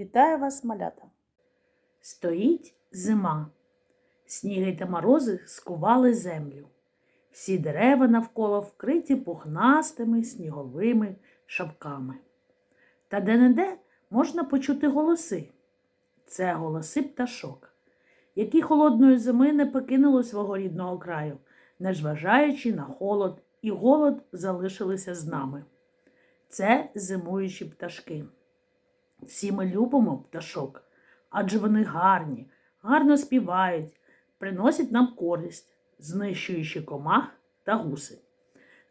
Вітаю вас, малята! Стоїть зима. Сніги та морози скували землю. Всі дерева навколо вкриті пухнастими сніговими шапками. Та де-не-де можна почути голоси. Це голоси пташок, які холодної зими не покинули свого рідного краю, незважаючи на холод і голод залишилися з нами. Це зимуючі пташки. Всі ми любимо пташок, адже вони гарні, гарно співають, приносять нам користь, знищуючи комах та гуси.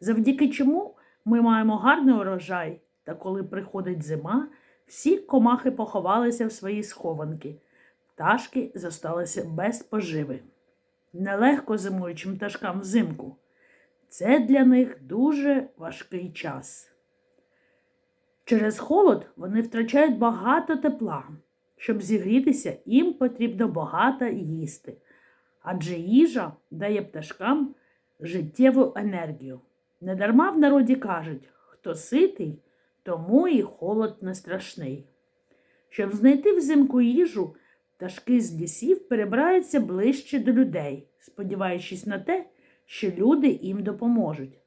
Завдяки чому ми маємо гарний урожай, та коли приходить зима, всі комахи поховалися в свої схованки, пташки зосталися без поживи. Нелегко зимуючим пташкам взимку. Це для них дуже важкий час. Через холод вони втрачають багато тепла. Щоб зігрітися, їм потрібно багато їсти, адже їжа дає пташкам життєву енергію. Недарма в народі кажуть, хто ситий, тому і холод не страшний. Щоб знайти взимку їжу, пташки з лісів перебираються ближче до людей, сподіваючись на те, що люди їм допоможуть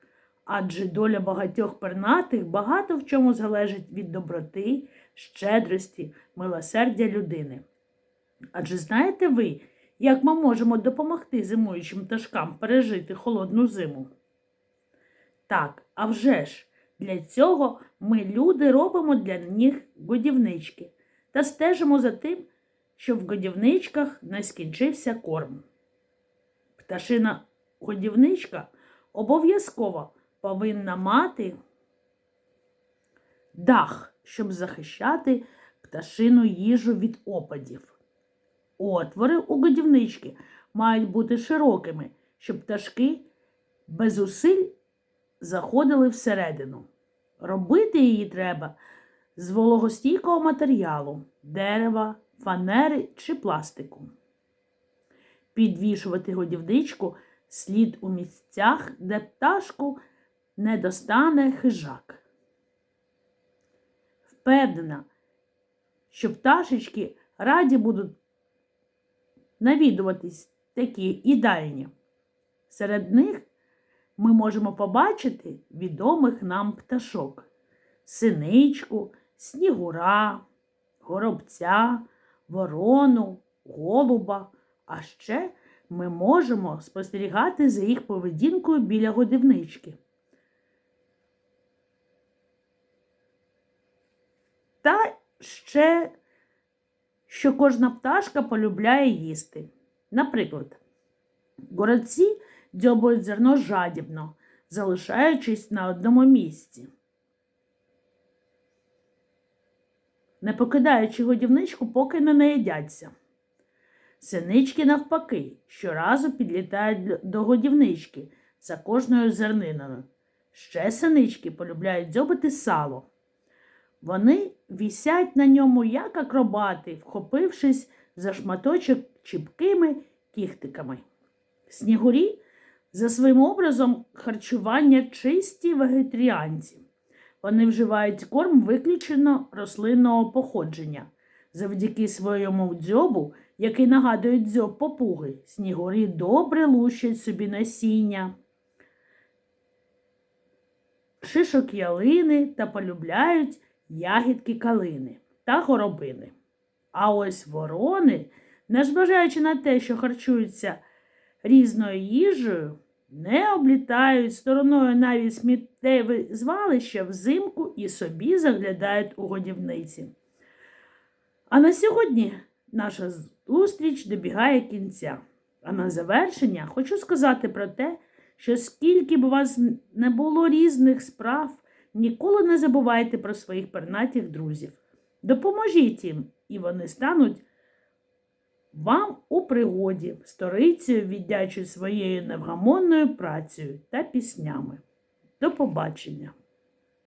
адже доля багатьох пернатих багато в чому залежить від доброти, щедрості, милосердя людини. Адже знаєте ви, як ми можемо допомогти зимуючим пташкам пережити холодну зиму? Так, а вже ж, для цього ми, люди, робимо для них годівнички та стежимо за тим, щоб в годівничках не скінчився корм. Пташина годівничка обов'язково повинна мати дах, щоб захищати пташину їжу від опадів. Отвори у годівнички мають бути широкими, щоб пташки без зусиль заходили всередину. Робити її треба з вологостійкого матеріалу, дерева, фанери чи пластику. Підвішувати годівничку слід у місцях, де пташку не достане хижак. Впевнена, що пташечки раді будуть навідуватись такі їдальні. Серед них ми можемо побачити відомих нам пташок синичку, снігура, горобця, ворону, голуба, а ще ми можемо спостерігати за їх поведінкою біля годівнички. Та ще, що кожна пташка полюбляє їсти. Наприклад, горобці дзьобують зерно жадібно, залишаючись на одному місці. Не покидаючи годівничку, поки не наїдяться. Синички, навпаки, щоразу підлітають до годівнички за кожною зерниною. Ще синички полюбляють дзьобити сало. Вони вісять на ньому, як акробати, вхопившись за шматочок чіпкими кіхтиками. Снігурі за своїм образом харчування чисті вегетаріанці. Вони вживають корм виключено рослинного походження. Завдяки своєму дзьобу, який нагадує дзьоб попуги, снігурі добре лущать собі насіння, шишок ялини та полюбляють ягідки калини та горобини. А ось ворони, незважаючи на те, що харчуються різною їжею, не облітають стороною навіть сміттєве звалище взимку і собі заглядають у годівниці. А на сьогодні наша зустріч добігає кінця. А на завершення хочу сказати про те, що скільки б у вас не було різних справ, ніколи не забувайте про своїх пернатих друзів. Допоможіть їм, і вони стануть вам у пригоді, сторицею віддячуть своєю невгамонною працею та піснями. До побачення!